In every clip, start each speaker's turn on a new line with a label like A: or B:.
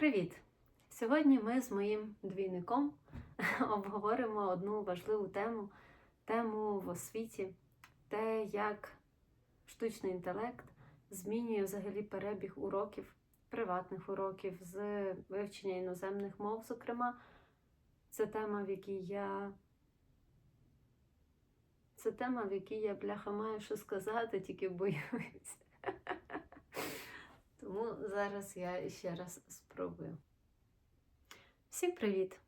A: Привіт! Сьогодні ми з моїм двійником обговоримо одну важливу тему тему в освіті, те, як штучний інтелект змінює взагалі перебіг уроків, приватних уроків з вивчення іноземних мов, зокрема. Це тема, в якій я. Це тема, в якій я бляха маю що сказати, тільки боюсь. Тому зараз я ще раз спробую. Всім привіт!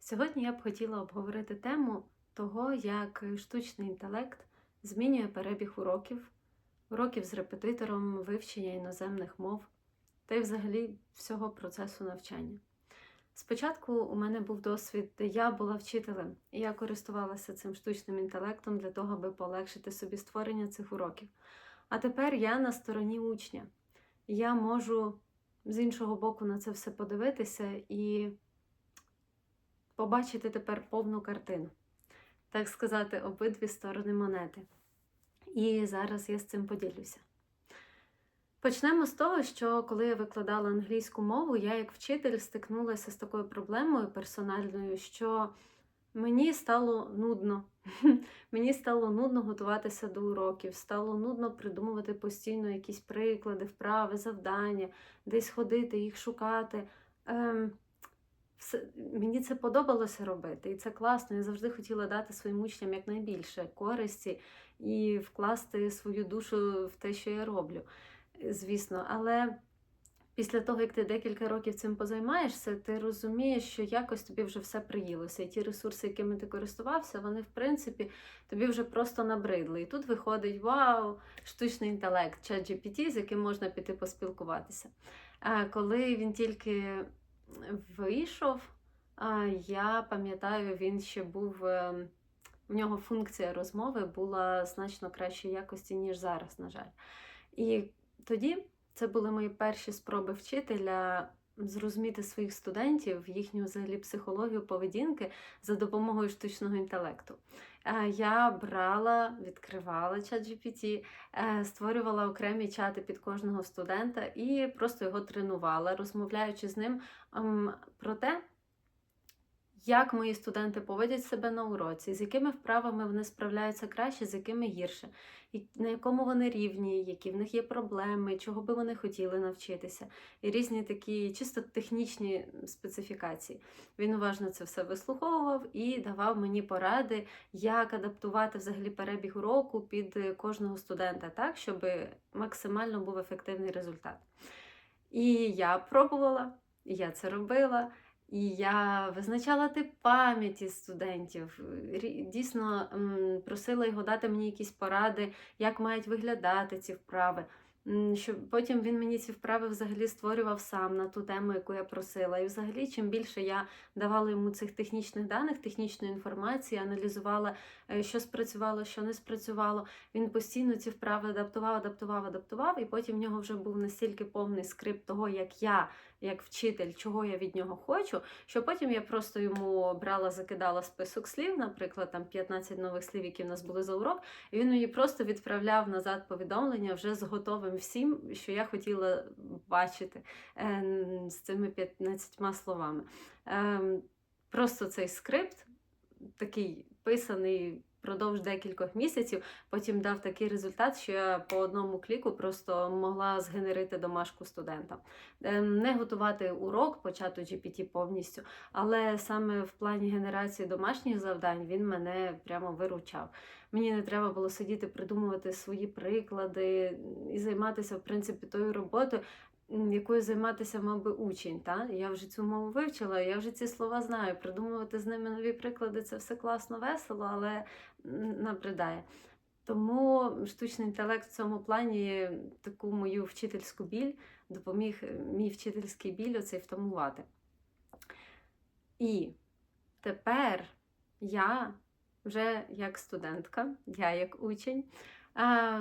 A: Сьогодні я б хотіла обговорити тему того, як штучний інтелект змінює перебіг уроків, уроків з репетитором, вивчення іноземних мов та й взагалі всього процесу навчання. Спочатку у мене був досвід, де я була вчителем, і я користувалася цим штучним інтелектом для того, аби полегшити собі створення цих уроків. А тепер я на стороні учня я можу з іншого боку на це все подивитися і побачити тепер повну картину, так сказати, обидві сторони монети. І зараз я з цим поділюся. Почнемо з того, що коли я викладала англійську мову, я як вчитель стикнулася з такою проблемою персональною, що мені стало нудно. Мені стало нудно готуватися до уроків, стало нудно придумувати постійно якісь приклади, вправи, завдання, десь ходити, їх шукати. Ем, все, Мені це подобалося робити, і це класно. Я завжди хотіла дати своїм учням якнайбільше користі і вкласти свою душу в те, що я роблю. Звісно, але після того, як ти декілька років цим позаймаєшся, ти розумієш, що якось тобі вже все приїлося. І ті ресурси, якими ти користувався, вони, в принципі, тобі вже просто набридли. І тут виходить вау, штучний інтелект, чат GPT, з яким можна піти поспілкуватися. А коли він тільки вийшов, я пам'ятаю, він ще був. ем, В нього функція розмови була значно кращої якості, ніж зараз, на жаль. І тоді це були мої перші спроби вчителя зрозуміти своїх студентів, їхню взагалі психологію поведінки за допомогою штучного інтелекту. Е, Я брала, відкривала чат GPT, е, створювала окремі чати під кожного студента і просто його тренувала, розмовляючи з ним ем, про те, як мої студенти поводять себе на уроці, з якими вправами вони справляються краще, з якими гірше, і на якому вони рівні, які в них є проблеми, чого би вони хотіли навчитися, і різні такі чисто технічні специфікації. Він уважно це все вислуховував і давав мені поради, як адаптувати взагалі перебіг уроку під кожного студента, так, щоб максимально був ефективний результат. І я пробувала, я це робила. І я визначала тип пам'яті студентів, дійсно просила його дати мені якісь поради, як мають виглядати ці вправи. Щоб потім він мені ці вправи взагалі створював сам на ту тему, яку я просила. І взагалі, чим більше я давала йому цих технічних даних, технічної інформації, аналізувала, е, що спрацювало, що не спрацювало, він постійно ці вправи адаптував, адаптував, адаптував, і потім в нього вже був настільки повний скрипт того, як я як вчитель, чого я від нього хочу, що потім я просто йому брала, закидала список слів, наприклад, там 15 нових слів, які в нас були за урок, і він мені просто відправляв назад повідомлення вже з готовим всім, що я хотіла бачити е, з цими 15 словами. Е, Просто цей скрипт, такий писаний. Продовж декількох місяців потім дав такий результат, що я по одному кліку просто могла згенерити домашку студентам. Е, Не готувати урок по чату GPT повністю, але саме в плані генерації домашніх завдань він мене прямо виручав. Мені не треба було сидіти, придумувати свої приклади і займатися, в принципі, тою роботою. Якою займатися мав би учень, та я вже цю мову вивчила, я вже ці слова знаю. Придумувати з ними нові приклади це все класно, весело, але набридає. Тому штучний інтелект в цьому плані таку мою вчительську біль допоміг е, мій вчительський біль оцей втамувати. І тепер я вже як студентка, я як учень,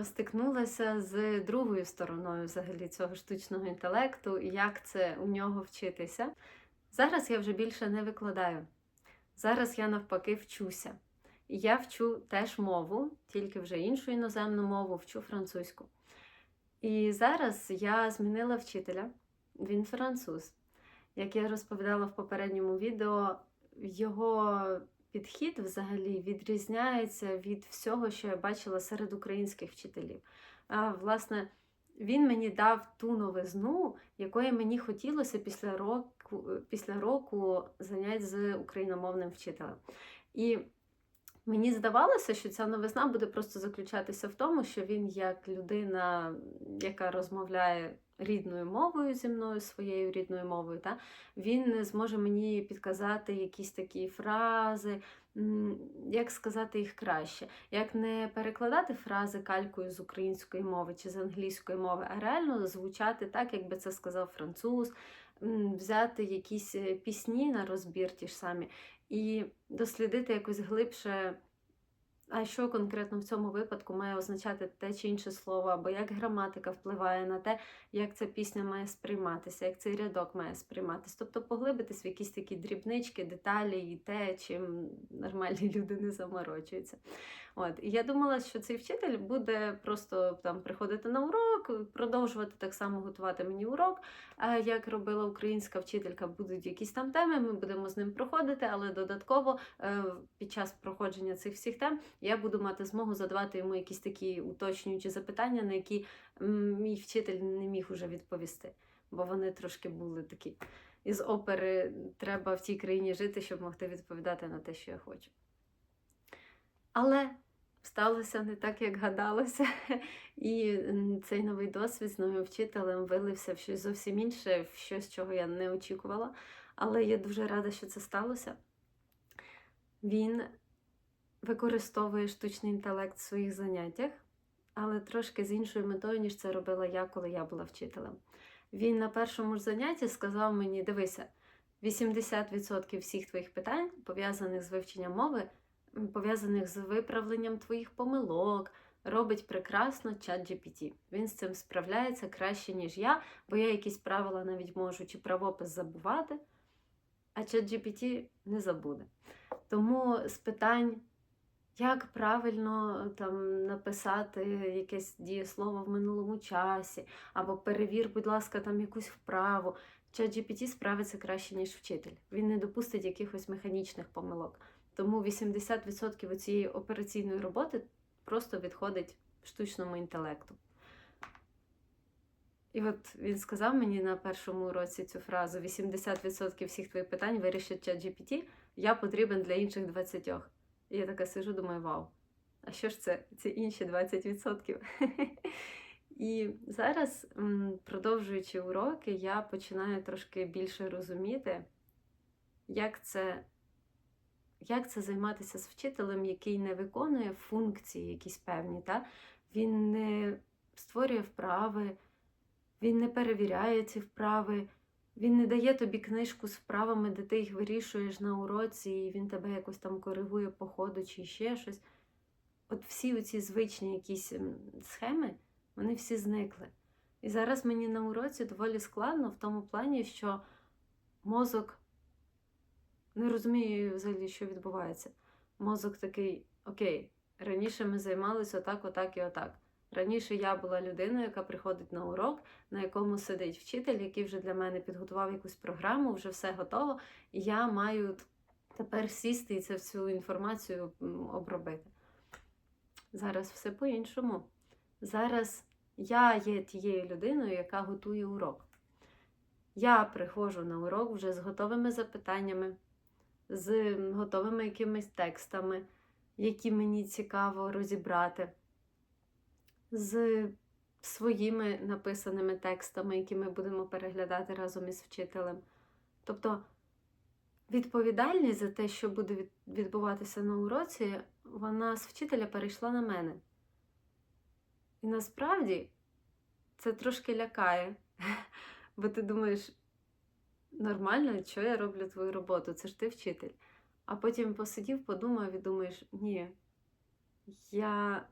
A: стикнулася з другою стороною взагалі цього штучного інтелекту і як це у нього вчитися. Зараз я вже більше не викладаю. Зараз я навпаки вчуся. Я вчу теж мову, тільки вже іншу іноземну мову, вчу французьку. І зараз я змінила вчителя, він француз. Як я розповідала в попередньому відео, його підхід взагалі відрізняється від всього, що я бачила серед українських вчителів. А, власне, він мені дав ту новизну, якої мені хотілося після року, після року занять з україномовним вчителем. І Мені здавалося, що ця новизна буде просто заключатися в тому, що він, як людина, яка розмовляє рідною мовою зі мною, своєю рідною мовою, та, він зможе мені підказати якісь такі фрази, як сказати їх краще, як не перекладати фрази калькою з української мови чи з англійської мови, а реально звучати так, якби це сказав француз, взяти якісь е, пісні на розбір ті ж самі і дослідити якось глибше, а що конкретно в цьому випадку має означати те чи інше слово, або як граматика впливає на те, як ця пісня має сприйматися, як цей рядок має сприйматися. Тобто поглибитись в якісь такі дрібнички, деталі і те, чим нормальні люди не заморочуються. От. І я думала, що цей вчитель буде просто там приходити на урок, продовжувати так само готувати мені урок. Як робила українська вчителька, будуть якісь там теми, ми будемо з ним проходити, але додатково е, під час проходження цих всіх тем я буду мати змогу задавати йому якісь такі уточнюючі запитання, на які мій вчитель не міг уже відповісти, бо вони трошки були такі. Із опери треба в тій країні жити, щоб могти відповідати на те, що я хочу. Але сталося не так, як гадалося. І цей новий досвід з новим вчителем вилився в щось зовсім інше, в щось, чого я не очікувала. Але я дуже рада, що це сталося. Він використовує штучний інтелект в своїх заняттях, але трошки з іншою метою, ніж це робила я, коли я була вчителем. Він на першому ж занятті сказав мені: дивися, 80% всіх твоїх питань, пов'язаних з вивченням мови, пов'язаних з виправленням твоїх помилок, робить прекрасно чат GPT. Він з цим справляється краще, ніж я, бо я якісь правила навіть можу чи правопис забувати, а чат GPT не забуде. Тому з питань, як правильно там написати якесь дієслово в минулому часі, або перевір, будь ласка, там якусь вправу. ChatGPT справиться краще, ніж вчитель. Він не допустить якихось механічних помилок. Тому 80% цієї операційної роботи просто відходить штучному інтелекту. І от він сказав мені на першому уроці цю фразу: 80% всіх твоїх питань вирішить ChatGPT, я потрібен для інших 20%. І я така сижу, думаю, вау, а що ж це? Це інші 20%. І зараз, продовжуючи уроки, я починаю трошки більше розуміти, як це, як це займатися з вчителем, який не виконує функції якісь певні. Та? Він не створює вправи, він не перевіряє ці вправи, він не дає тобі книжку з вправами, де ти їх вирішуєш на уроці, і він тебе якось там коригує по ходу чи ще щось. От всі оці звичні якісь схеми, вони всі зникли. І зараз мені на уроці доволі складно в тому плані, що мозок не розуміє взагалі, що відбувається. Мозок такий: окей, раніше ми займалися отак, отак і отак. Раніше я була людиною, яка приходить на урок, на якому сидить вчитель, який вже для мене підготував якусь програму, вже все готово, і я маю тепер сісти і це всю інформацію обробити. Зараз все по-іншому. Зараз я є тією людиною, яка готує урок. Я приходжу на урок вже з готовими запитаннями, з готовими якимись текстами, які мені цікаво розібрати, з своїми написаними текстами, які ми будемо переглядати разом із вчителем. Тобто відповідальність за те, що буде відбуватися на уроці, вона з вчителя перейшла на мене. І насправді це трошки лякає, бо ти думаєш, нормально, що я роблю твою роботу, це ж ти вчитель. А потім посидів, подумав і думаєш, ні, я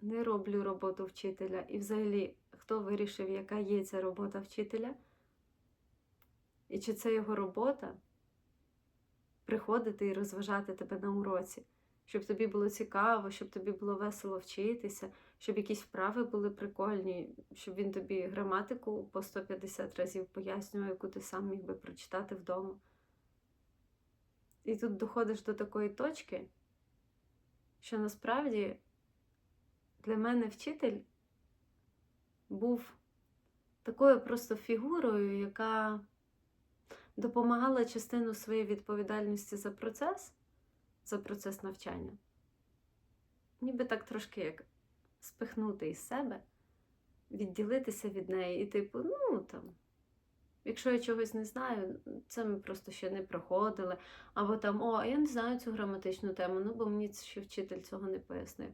A: не роблю роботу вчителя. І взагалі, хто вирішив, яка є ця робота вчителя? І чи це його робота приходити і розважати тебе на уроці, щоб тобі було цікаво, щоб тобі було весело вчитися, щоб якісь вправи були прикольні, щоб він тобі граматику по 150 разів пояснював, яку ти сам міг би прочитати вдома. І тут доходиш до такої точки, що насправді для мене вчитель був такою просто фігурою, яка допомагала частину своєї відповідальності за процес, за процес навчання. Ніби так трошки як спихнути із себе, відділитися від неї і, типу, ну там, якщо я чогось не знаю, це ми просто ще не проходили. Або там, о, я не знаю цю граматичну тему, ну бо мені ще вчитель цього не пояснив.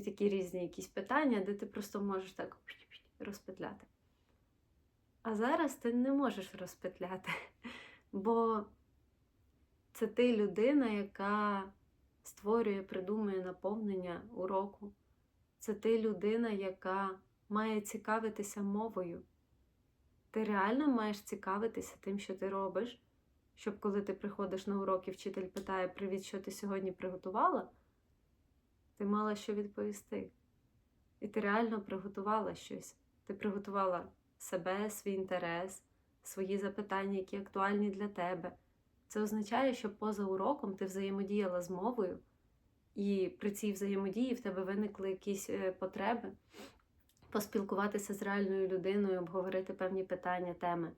A: Такі різні якісь питання, де ти просто можеш так розпетляти. А зараз ти не можеш розпетляти, бо це ти людина, яка створює, придумує наповнення уроку. Це ти людина, яка має цікавитися мовою. Ти реально маєш цікавитися тим, що ти робиш, щоб коли ти приходиш на урок і вчитель питає, привіт, що ти сьогодні приготувала, ти мала що відповісти. І ти реально приготувала щось. Ти приготувала себе, свій інтерес, свої запитання, які актуальні для тебе. Це означає, що поза уроком ти взаємодіяла з мовою, і при цій взаємодії в тебе виникли якісь е, потреби поспілкуватися з реальною людиною, обговорити певні питання, теми.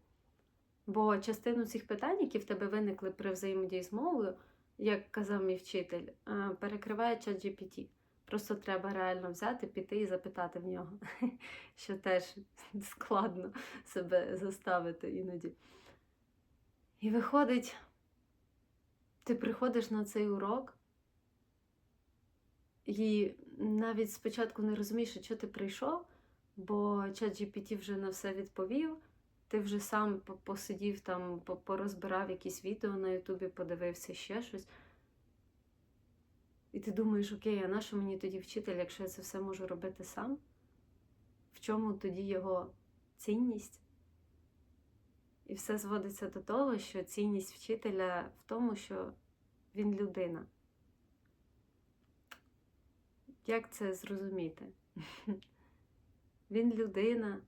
A: Бо частину цих питань, які в тебе виникли при взаємодії з мовою, як казав мій вчитель, е, перекриває чат GPT. Просто треба реально взяти, піти і запитати в нього, що теж складно себе заставити іноді. І виходить, ти приходиш на цей урок, і навіть спочатку не розумієш, що ти прийшов, бо чат GPT вже на все відповів. Ти вже сам посидів там, порозбирав якісь відео на Ютубі, подивився ще щось. І ти думаєш, окей, а на що мені тоді вчитель, якщо я це все можу робити сам? В чому тоді його цінність? І все зводиться до того, що цінність вчителя в тому, що він людина. Як це зрозуміти? Він людина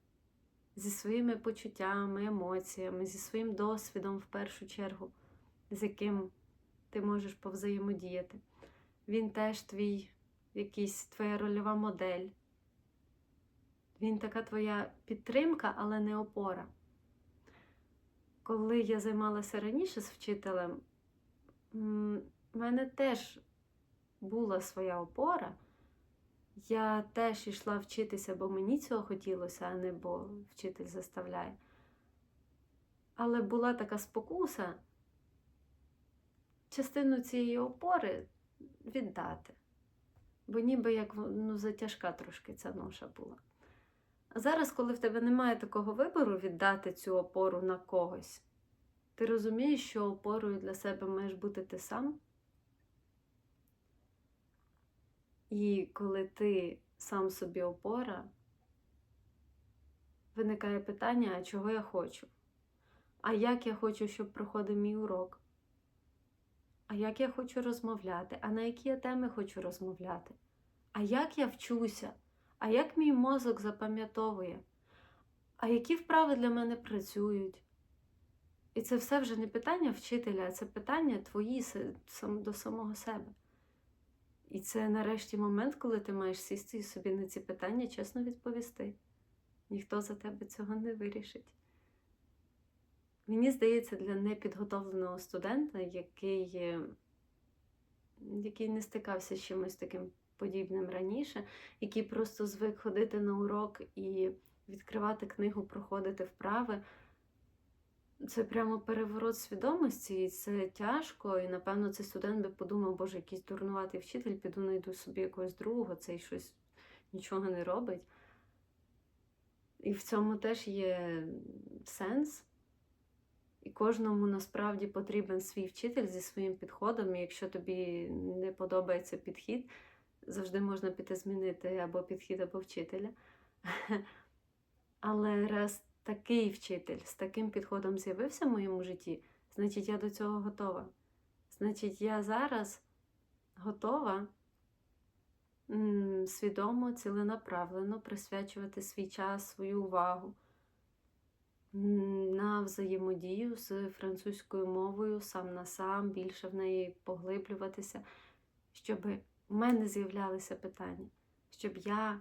A: зі своїми почуттями, емоціями, зі своїм досвідом, в першу чергу, з яким ти можеш повзаємодіяти. Він теж твій якийсь твоя рольова модель. Він така твоя підтримка, але не опора. Коли я займалася раніше з вчителем, в мене теж була своя опора. Я теж йшла вчитися, бо мені цього хотілося, а не бо вчитель заставляє. Але була така спокуса частину цієї опори віддати. Бо ніби як ну, затяжка трошки ця ноша була. А зараз, коли в тебе немає такого вибору віддати цю опору на когось, ти розумієш, що опорою для себе маєш бути ти сам. І коли ти сам собі опора, виникає питання, а чого я хочу? А як я хочу, щоб проходив мій урок? А як я хочу розмовляти? А на які я теми хочу розмовляти? А як я вчуся? А як мій мозок запам'ятовує? А які вправи для мене працюють? І це все вже не питання вчителя, а це питання твої до самого себе. І це нарешті момент, коли ти маєш сісти і собі на ці питання чесно відповісти. Ніхто за тебе цього не вирішить. Мені здається, для непідготовленого студента, який який не стикався з чимось таким подібним раніше, який просто звик ходити на урок і відкривати книгу, проходити вправи. Це прямо переворот свідомості, і це тяжко. І, напевно, цей студент би подумав, боже, якийсь дурнуватий вчитель, піду знайду собі якогось другого, цей щось нічого не робить. І в цьому теж є сенс. І кожному насправді потрібен свій вчитель зі своїм підходом. І якщо тобі не подобається підхід, завжди можна піти змінити або підхід, або вчителя. Але раз такий вчитель з таким підходом з'явився в моєму житті, значить, я до цього готова. Значить, я зараз готова свідомо, ціленаправлено присвячувати свій час, свою увагу на взаємодію з французькою мовою сам на сам, більше в неї поглиблюватися, щоб в мене з'являлися питання, щоб я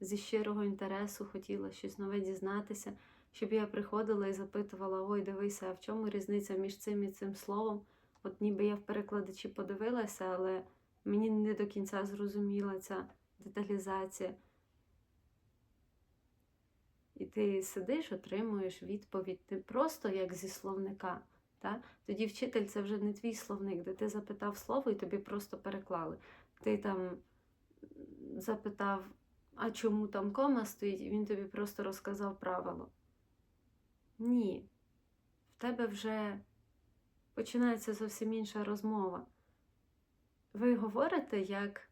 A: зі щирого інтересу хотіла щось нове дізнатися, щоб я приходила і запитувала: ой, дивися, а в чому різниця між цим і цим словом? От ніби я в перекладачі подивилася, але мені не до кінця зрозуміла ця деталізація. І ти сидиш, отримуєш відповідь не просто як зі словника. Та? Тоді вчитель це вже не твій словник, де ти запитав слово і тобі просто переклали. Ти там запитав, а чому там кома стоїть, і він тобі просто розказав правило. Ні. В тебе вже починається зовсім інша розмова. Ви говорите як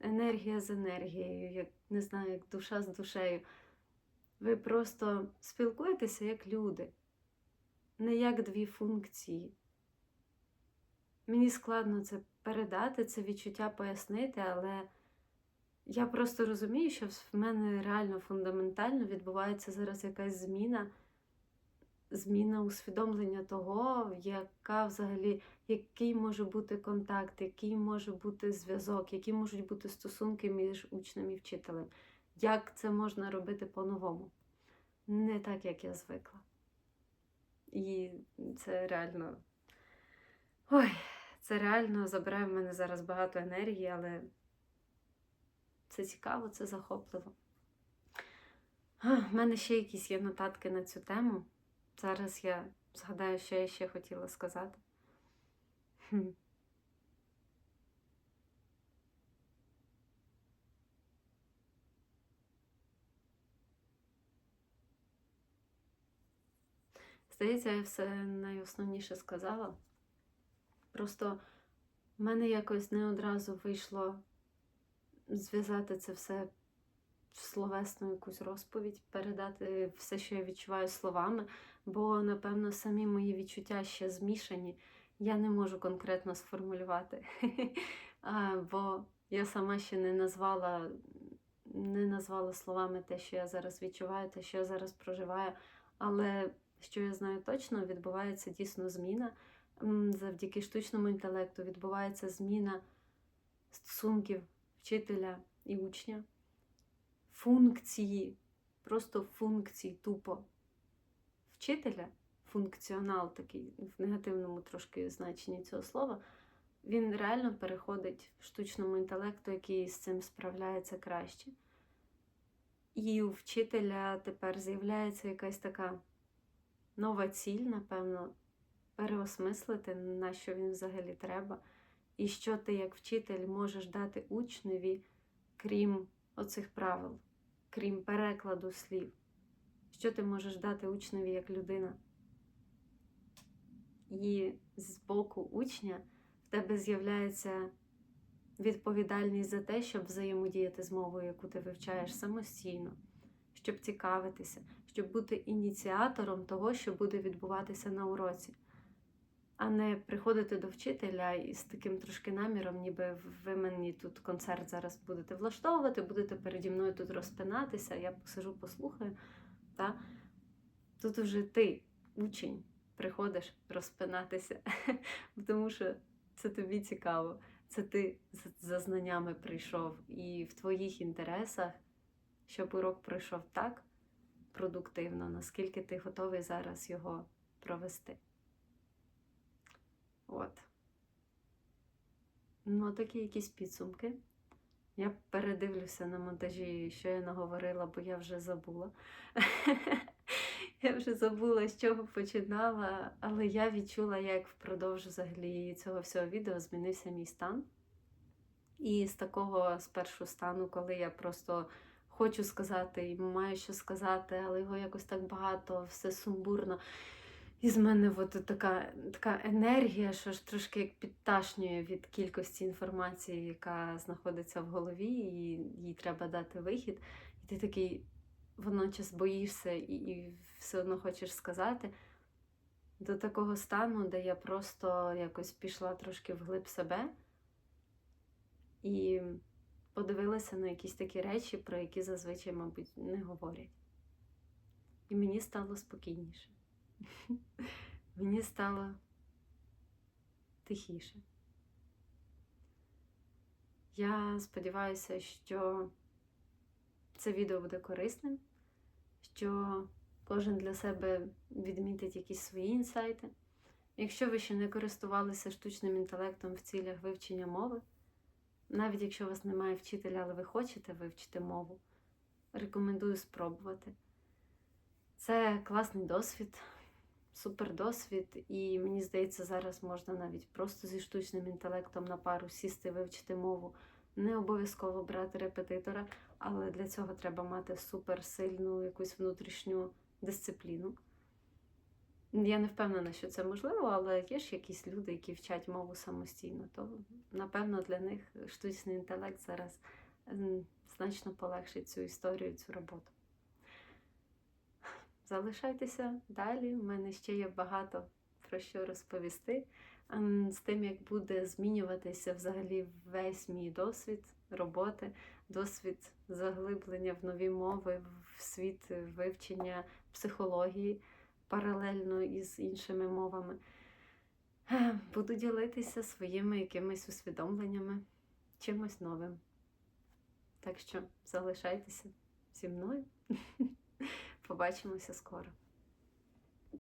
A: енергія з енергією, як не знаю, як душа з душею. Ви просто спілкуєтеся як люди, не як дві функції. Мені складно це передати, це відчуття пояснити, але я просто розумію, що в мене реально фундаментально відбувається зараз якась зміна, зміна усвідомлення того, яка взагалі, який може бути контакт, який може бути зв'язок, які можуть бути стосунки між учнем і вчителем. Як це можна робити по-новому? Не так, як я звикла. І це реально. Ой, це реально забирає в мене зараз багато енергії, але це цікаво, це захопливо. В мене ще якісь є нотатки на цю тему. Зараз я згадаю, що я ще хотіла сказати. Здається, я все найосновніше сказала. Просто в мене якось не одразу вийшло зв'язати це все в словесну якусь розповідь, передати все, що я відчуваю словами, бо, напевно, самі мої відчуття ще змішані. Я не можу конкретно сформулювати, бо я сама ще не назвала, не назвала словами те, що я зараз відчуваю, те, що я зараз проживаю. Але що я знаю точно, відбувається дійсно зміна. Завдяки штучному інтелекту відбувається зміна стосунків вчителя і учня, функції, просто функції тупо. Вчителя, функціонал такий в негативному трошки значенні цього слова, він реально переходить в штучному інтелекту, який з цим справляється краще. І у вчителя тепер з'являється якась така нова ціль, напевно, переосмислити, на що він взагалі треба, і що ти, як вчитель, можеш дати учневі, крім оцих правил, крім перекладу слів. Що ти можеш дати учневі як людина? І з боку учня в тебе з'являється відповідальність за те, щоб взаємодіяти з мовою, яку ти вивчаєш самостійно, щоб цікавитися, щоб бути ініціатором того, що буде відбуватися на уроці, а не приходити до вчителя із таким трошки наміром, ніби ви мені тут концерт зараз будете влаштовувати, будете переді мною тут розпинатися, я посижу, послухаю. Та? Тут вже ти, учень, приходиш розпинатися, тому що це тобі цікаво, це ти за- знаннями прийшов, і в твоїх інтересах, щоб урок пройшов так продуктивно, наскільки ти готовий зараз його провести. От. Ну, такі якісь підсумки. Я передивлюся на монтажі, що я наговорила, бо я вже забула. Я вже забула, з чого починала, але я відчула, як впродовж взагалі цього всього відео змінився мій стан. І з такого спершу стану, коли я просто хочу сказати і маю що сказати, але його якось так багато, все сумбурно. І з мене от така, така енергія, що ж трошки як підташнює від кількості інформації, яка знаходиться в голові, і їй треба дати вихід. І ти такий водночас боїшся і, і все одно хочеш сказати. До такого стану, де я просто якось пішла трошки вглиб себе і подивилася на якісь такі речі, про які зазвичай, мабуть, не говорять. І мені стало спокійніше. Мені стало тихіше. Я сподіваюся, що це відео буде корисним, що кожен для себе відмітить якісь свої інсайти. Якщо ви ще не користувалися штучним інтелектом в цілях вивчення мови, навіть якщо у вас немає вчителя, але ви хочете вивчити мову, рекомендую спробувати. Це класний досвід, супер досвід, і мені здається, зараз можна навіть просто зі штучним інтелектом на пару сісти, вивчити мову. Не обов'язково брати репетитора, але для цього треба мати суперсильну якусь внутрішню дисципліну. Я не впевнена, що це можливо, але є ж якісь люди, які вчать мову самостійно, то напевно для них штучний інтелект зараз значно полегшить цю історію, цю роботу. Залишайтеся далі. У мене ще є багато про що розповісти. Ем, З тим, як буде змінюватися взагалі весь мій досвід роботи, досвід заглиблення в нові мови, в світ вивчення психології паралельно із іншими мовами. Е, Буду ділитися своїми якимись усвідомленнями, чимось новим. Так що залишайтеся зі мною. Побачимося скоро.